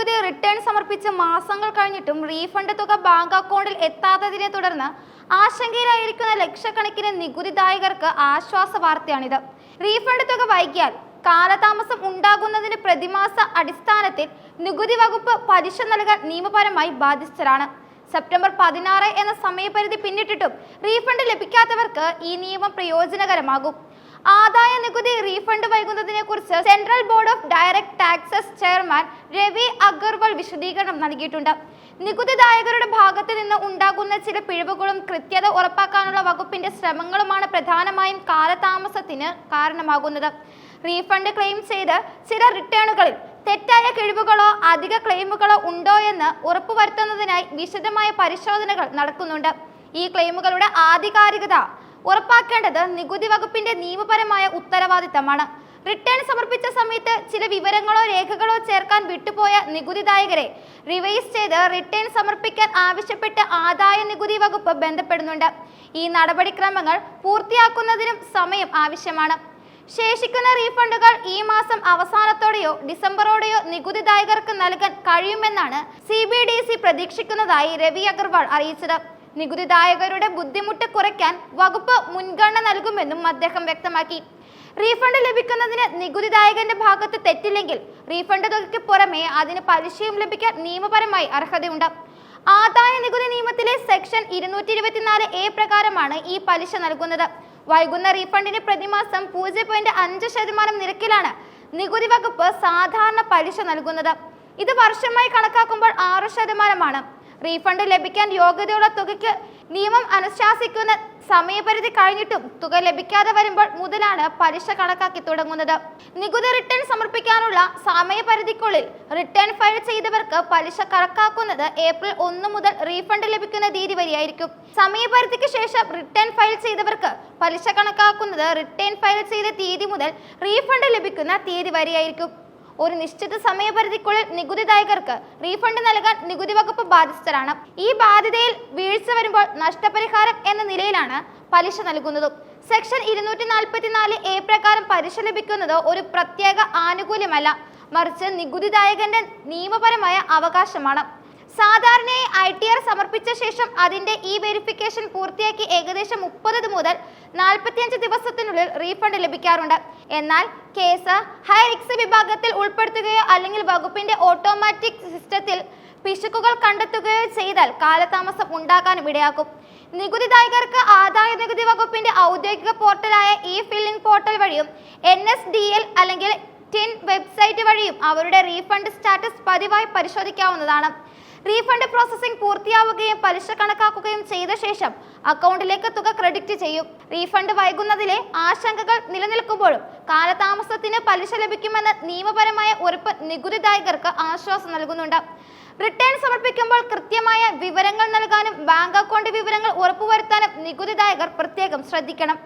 നികുതി റിട്ടേൺ സമർപ്പിച്ച് മാസങ്ങൾ കഴിഞ്ഞിട്ടും റീഫണ്ട് തുക ബാങ്ക് അക്കൗണ്ടിൽ എത്താത്തതിനെ തുടർന്ന് ആശങ്കയിലായിരിക്കുന്ന ലക്ഷക്കണക്കിന് നികുതിദായകർക്ക് ആശ്വാസ വാർത്തയാണിത്. റീഫണ്ട് തുക വൈകിയാൽ കാലതാമസം ഉണ്ടാകുന്നതിന് പ്രതിമാസ അടിസ്ഥാനത്തിൽ നികുതി വകുപ്പ് പലിശ നൽകാൻ നിയമപരമായി ബാധ്യസ്ഥരാണ്. സെപ്റ്റംബർ പതിനാറ് എന്ന സമയപരിധി പിന്നിട്ടിട്ടും റീഫണ്ട് ലഭിക്കാത്തവർക്ക് ഈ നിയമം പ്രയോജനകരമാകും. ആദായ നികുതി റീഫണ്ട് വൈകുന്നതിനെ കുറിച്ച് central board of direct taxes chairman Ravi Agarwal വിശദീകരണം നൽകിയിട്ടുണ്ട്. നികുതിദായകരുടെ ഭാഗത്ത് നിന്ന് ഉണ്ടാകുന്ന ചില പിഴവുകളും കൃത്യത ഉറപ്പാക്കാനുള്ള വകുപ്പിന്റെ ശ്രമങ്ങളുമാണ് പ്രധാനമായും കാലതാമസത്തിന് കാരണമാകുന്നത്. റീഫണ്ട് ക്ലെയിം ചെയ്ത് ചില റിട്ടേണുകളിൽ തെറ്റായ കിഴിവുകളോ അധിക ക്ലെയിമുകളോ ഉണ്ടോ എന്ന് ഉറപ്പുവരുത്തുന്നതിനായി വിശദമായ പരിശോധനകൾ നടക്കുന്നുണ്ട്. ഈ ക്ലെയിമുകളുടെ ആധികാരികത ഉറപ്പാക്കേണ്ടത് നികുതി വകുപ്പിന്റെ നിയമപരമായ ഉത്തരവാദിത്തമാണ്. റിട്ടേൺ സമർപ്പിച്ച സമയത്ത് ചില വിവരങ്ങളോ രേഖകളോ ചേർക്കാൻ വിട്ടുപോയ നികുതിദായകരെ റിവൈസ് ചെയ്ത് റിട്ടേൺ സമർപ്പിക്കാൻ ആവശ്യപ്പെട്ട് ആദായ നികുതി വകുപ്പ് ബന്ധപ്പെടുന്നുണ്ട്. ഈ നടപടിക്രമങ്ങൾ പൂർത്തിയാക്കുന്നതിനും സമയം ആവശ്യമാണ്. ശേഷിക്കുന്ന റീഫണ്ടുകൾ ഈ മാസം അവസാനത്തോടെയോ ഡിസംബറോടെയോ നികുതിദായകർക്ക് നൽകാൻ കഴിയുമെന്നാണ് സി പ്രതീക്ഷിക്കുന്നതായി രവി അഗർവാൾ അറിയിച്ചത്. നികുതിദായകരുടെ ബുദ്ധിമുട്ട് കുറയ്ക്കാൻ വകുപ്പ് മുൻഗണന നൽകുമെന്നും അദ്ദേഹം വ്യക്തമാക്കി. റീഫണ്ട് ലഭിക്കുന്നതിന് നികുതിദായകന്റെ ഭാഗത്ത് തെറ്റില്ലെങ്കിൽ റീഫണ്ട് തുകയ്ക്ക് പുറമെ അതിന് പലിശയും ലഭിക്കാൻ നിയമപരമായി അർഹതയുണ്ട്. ആദായ നികുതി നിയമത്തിലെ സെക്ഷൻ ഇരുന്നൂറ്റി ഇരുപത്തിനാല് എ പ്രകാരമാണ് ഈ പലിശ നൽകുന്നത്. വൈകുന്ന റീഫണ്ടിന് പ്രതിമാസം പൂജ്യം പോയിന്റ് അഞ്ച് ശതമാനം നിരക്കിലാണ് നികുതി വകുപ്പ് സാധാരണ പലിശ നൽകുന്നത്. ഇത് വർഷമായി കണക്കാക്കുമ്പോൾ ആറ് ശതമാനമാണ്. റീഫണ്ട് ലഭിക്കാൻ യോഗ്യതയുള്ള തുകയ്ക്ക് നിയമം അനുശാസിക്കുന്ന സമയപരിധി കഴിഞ്ഞിട്ടും തുക ലഭിക്കാതെ വരുമ്പോൾ മുതലാണ് പലിശ കണക്കാക്കി തുടങ്ങുന്നത്. നികുതി റിട്ടേൺ സമർപ്പിക്കാനുള്ള സമയപരിധിക്കുള്ളിൽ റിട്ടേൺ ഫയൽ ചെയ്തവർക്ക് പലിശ കണക്കാക്കുന്നത് ഏപ്രിൽ ഒന്ന് മുതൽ റീഫണ്ട് ലഭിക്കുന്ന തീയതി വരെയായിരിക്കും. സമയപരിധിക്ക് ശേഷം റിട്ടേൺ ഫയൽ ചെയ്തവർക്ക് പലിശ കണക്കാക്കുന്നത് റിട്ടേൺ ഫയൽ ചെയ്ത തീയതി മുതൽ റീഫണ്ട് ലഭിക്കുന്ന തീയതി വരെയായിരിക്കും. ഒരു നിശ്ചിത സമയപരിധിക്കുള്ളിൽ നികുതിദായകർക്ക് റീഫണ്ട് നൽകാൻ നികുതി വകുപ്പ് ബാധ്യസ്ഥരാണ്. ഈ ബാധ്യതയിൽ വീഴ്ച വരുമ്പോൾ നഷ്ടപരിഹാരം എന്ന നിലയിലാണ് പലിശ നൽകുന്നത്. സെക്ഷൻ ഇരുന്നൂറ്റി നാൽപ്പത്തിനാല് എ പ്രകാരം പലിശ ലഭിക്കുന്നത് ഒരു പ്രത്യേക ആനുകൂല്യമല്ല. മറിച്ച് നികുതിദായകന്റെ നിയമപരമായ അവകാശമാണ്. സാധാരണയായി ഐ ടി ആർ സമർപ്പിച്ച ശേഷം അതിന്റെ ഇ വെരിഫിക്കേഷൻ പൂർത്തിയാക്കി ഏകദേശം മുപ്പത് മുതൽ നാൽപ്പത്തിയഞ്ച് ദിവസത്തിനുള്ളിൽ റീഫണ്ട് ലഭിക്കാറുണ്ട്. എന്നാൽ കേസ് ഹൈ റിസ്ക് വിഭാഗത്തിൽ ഉൾപ്പെടുത്തുകയോ അല്ലെങ്കിൽ വകുപ്പിന്റെ ഓട്ടോമാറ്റിക് സിസ്റ്റത്തിൽ പിശുക്കുകൾ കണ്ടെത്തുകയോ ചെയ്താൽ കാലതാമസം ഉണ്ടാകാനും ഇടയാക്കും. നികുതിദായകർക്ക് ആദായ നികുതി വകുപ്പിന്റെ ഔദ്യോഗിക പോർട്ടലായ ഇ ഫില്ലിംഗ് പോർട്ടൽ വഴിയും എൻ എസ് ഡി എൽ അല്ലെങ്കിൽ ടിൻ വെബ്സൈറ്റ് വഴിയും അവരുടെ റീഫണ്ട് സ്റ്റാറ്റസ് പതിവായി പരിശോധിക്കാവുന്നതാണ്. റീഫണ്ട് പ്രോസസ്സിംഗ് പൂർത്തിയാവുകയും പലിശ കണക്കാക്കുകയും ചെയ്ത ശേഷം അക്കൗണ്ടിലേക്ക് തുക ക്രെഡിറ്റ് ചെയ്യും. റീഫണ്ട് വൈകുന്നതിലെ ആശങ്കകൾ നിലനിൽക്കുമ്പോഴും കാലതാമസത്തിന് പലിശ ലഭിക്കുമെന്ന നിയമപരമായ ഉറപ്പ് നികുതിദായകർക്ക് ആശ്വാസം നൽകുന്നുണ്ട്. റിട്ടേൺ സമർപ്പിക്കുമ്പോൾ കൃത്യമായ വിവരങ്ങൾ നൽകാനും ബാങ്ക് അക്കൗണ്ട് വിവരങ്ങൾ ഉറപ്പുവരുത്താനും നികുതിദായകർ പ്രത്യേകം ശ്രദ്ധിക്കണം.